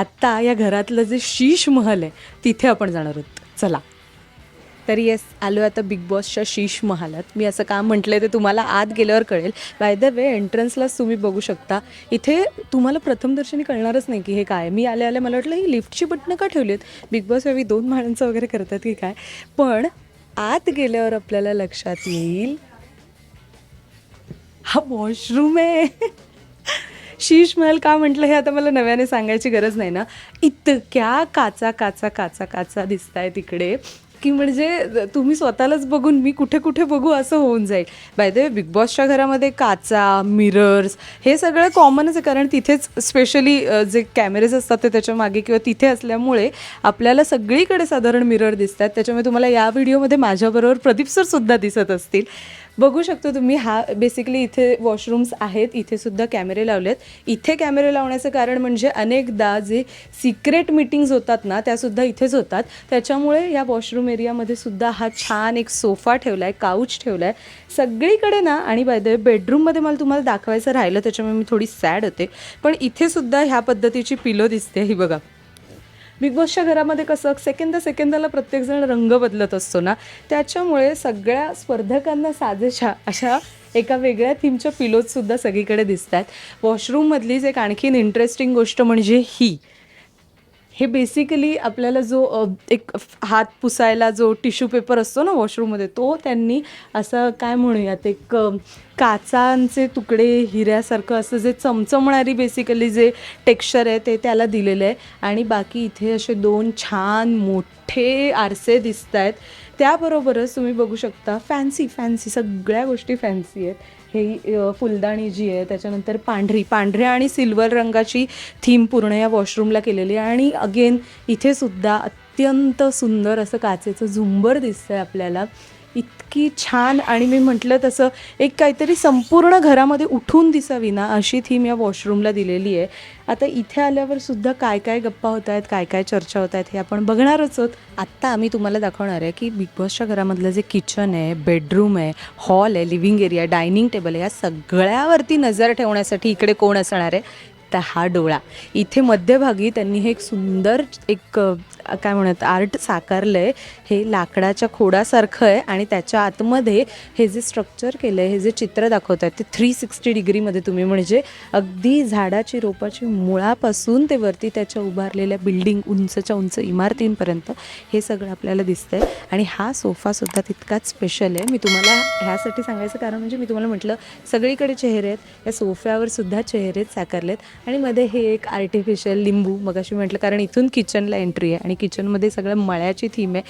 आत्ता या घरातलं जे शीश महल आहे तिथे आपण जाणार आहोत. चला. तर येस आलो आता बिग बॉसच्या शीश महालात. मी असं काम म्हटलं ते तुम्हाला आत गेल्यावर कळेल. बाय द वे एंट्रन्सलाच तुम्ही बघू शकता. इथे तुम्हाला प्रथमदर्शनी कळणारच नाही की हे काय मी आले आले मला वाटलं ही लिफ्टची बटणं का ठेवली आहेत? बिग बॉस वेळी दोन माळांचं वगैरे करतात की काय? पण आत गेल्यावर आपल्याला लक्षात येईल हा वॉशरूम आहे. शीश महल का म्हटलं हे आता मला नव्याने सांगायची गरज नाही ना. इतक्या काचा काचा काचा काचा दिसत आहे तिकडे की म्हणजे तुम्ही स्वतःलाच बघून मी कुठे कुठे बघू असं होऊन जाईल. बाय द वे बिग बॉसच्या घरामध्ये काचा मिरर्स हे सगळं कॉमनच आहे कारण तिथेच स्पेशली जे कॅमेरेज असतात ते त्याच्यामागे किंवा तिथे असल्यामुळे आपल्याला सगळीकडे साधारण मिरर दिसतात. त्याच्यामुळे तुम्हाला या व्हिडिओमध्ये माझ्याबरोबर प्रदीप सर सुद्धा दिसत असतील. बघू शकतो तुम्ही हा बेसिकली इथे वॉशरूम्स आहेत इथे सुद्धा कॅमेरे लावलेत. इथे कॅमेरे लावण्याचं कारण म्हणजे अनेकदा जे सिक्रेट मिटिंग्स होतात ना त्यासुद्धा इथेच होतात. त्याच्यामुळे या वॉशरूम एरियामध्ये सुद्धा हा छान एक सोफा ठेवला आहे काउच ठेवला आहे सगळीकडे ना आणि बाय द वे बेडरूममध्ये मला तुम्हाला दाखवायचं राहिलं त्याच्यामुळे मी थोडी सॅड होते. पण इथे सुद्धा ह्या पद्धतीची पिलो दिसते ही बघा. बिग बॉसच्या घरामध्ये कसं सेकंद सेकंदाला प्रत्येकजण रंग बदलत असतो ना त्याच्यामुळे सगळ्या स्पर्धकांना साजेशा अशा एका वेगळ्या थीमच्या पिलोजसुद्धा सगळीकडे दिसत आहेत वॉशरूममधलीच एक आणखीन इंटरेस्टिंग गोष्ट म्हणजे ही. हे बेसिकली आपल्याला जो अ, एक फ- हात पुसायला जो टिश्यू पेपर असतो ना वॉशरूममध्ये तो त्यांनी असं काय म्हणूयात एक अ, काचांचे तुकडे हिऱ्यासारखं असं जे चमचमणारी बेसिकली जे टेक्स्चर आहे ते त्याला दिलेलं आहे. आणि बाकी इथे असे दोन छान मोठे आरसे दिसत आहेत त्याबरोबरच तुम्ही बघू शकता फॅन्सी फॅन्सी सगळ्या गोष्टी फॅन्सी आहेत. हे फुलदाणी जी आहे त्याच्यानंतर पांढरी पांढऱ्या आणि सिल्वर रंगाची थीम पूर्ण या वॉशरूमला केलेली आहे. आणि अगेन इथे सुद्धा अत्यंत सुंदर असं काचेचं झुंबर दिसतंय आपल्याला. इतकी छान आणि मी म्हटलं तसं एक काहीतरी संपूर्ण घरामध्ये उठून दिसावी ना अशी थीम या वॉशरूमला दिलेली आहे. आता इथे आल्यावर सुद्धा काय काय गप्पा होत आहेत काय काय चर्चा होत आहेत हे आपण बघणारच आहोत. आत्ता आम्ही तुम्हाला दाखवणार आहे की बिग बॉसच्या घरामधलं जे किचन आहे बेडरूम आहे हॉल आहे लिव्हिंग एरिया डायनिंग टेबल आहे या सगळ्यावरती नजर ठेवण्यासाठी इकडे कोण असणार आहे? तर हा डोळा. इथे मध्यभागी त्यांनी हे एक सुंदर एक काय म्हणत आर्ट साकारलं आहे हे लाकडाच्या खोडासारखं आहे आणि त्याच्या आतमध्ये हे जे स्ट्रक्चर केलं आहे हे जे चित्र दाखवत आहे ते थ्री सिक्स्टी डिग्रीमध्ये तुम्ही म्हणजे अगदी झाडाची रोपाची मुळापासून ते वरती त्याच्या उभारलेल्या बिल्डिंग उंचच्या उंच इमारतींपर्यंत हे सगळं आपल्याला दिसतंय. आणि हा सोफासुद्धा तितकाच स्पेशल आहे. मी तुम्हाला ह्यासाठी सांगायचं कारण म्हणजे मी तुम्हाला म्हटलं सगळीकडे चेहरे आहेत. या सोफ्यावर सुद्धा चेहरेच साकारलेत. आणि मध्ये हे एक आर्टिफिशियल लिंबू मग अशी म्हटलं कारण इथून किचनला एंट्री आहे आणि किचनमध्ये सगळं मळ्याची थीम आहे.